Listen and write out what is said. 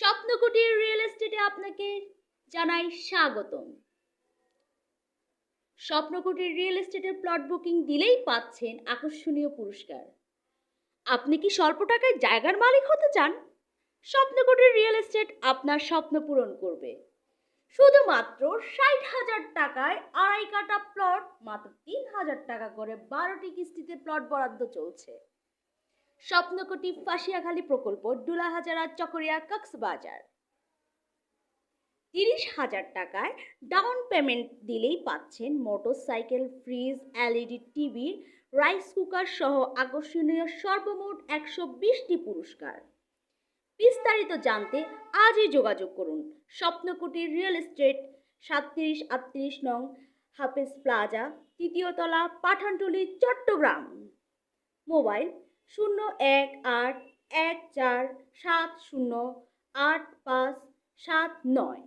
স্বপ্নকুটির real এস্টেটে আপনাকে জানাই স্বাগতম। স্বপ্নকুটির রিয়েল এস্টেটের প্লট বুকিং দিলেই পাচ্ছেন আকর্ষণীয় পুরস্কার। আপনি কি স্বল্প টাকায় জায়গার মালিক হতে চান? স্বপ্নকুটির রিয়েল এস্টেট আপনার স্বপ্ন পূরণ করবে। শুধুমাত্র ষাট হাজার টাকায় আড়াই কাটা প্লট মাত্র তিন হাজার টাকা করে বারোটি কিস্তিতে প্লট বরাদ্দ চলছে। স্বপ্নকটি ফাঁসিয়াখালী প্রকল্প, ডুলাহাজারা চকরিয়া কক্সবাজার। তিরিশ হাজার টাকায় ডাউন পেমেন্ট দিলেই পাচ্ছেন motorcycle fridge LED TV rice cooker সহ আকর্ষণীয় সর্বমোট একশো বিশটি পুরস্কার। বিস্তারিত জানতে আজই যোগাযোগ করুন স্বপ্নকুটির রিয়েল এস্টেট, সাতত্রিশ আটত্রিশ নং হাফেজ প্লাজা তৃতীয়তলা পাঠানটুলি, চট্টগ্রাম। মোবাইল শূন্য এক আট এক চার সাত শূন্য আট পাঁচ সাত নয়।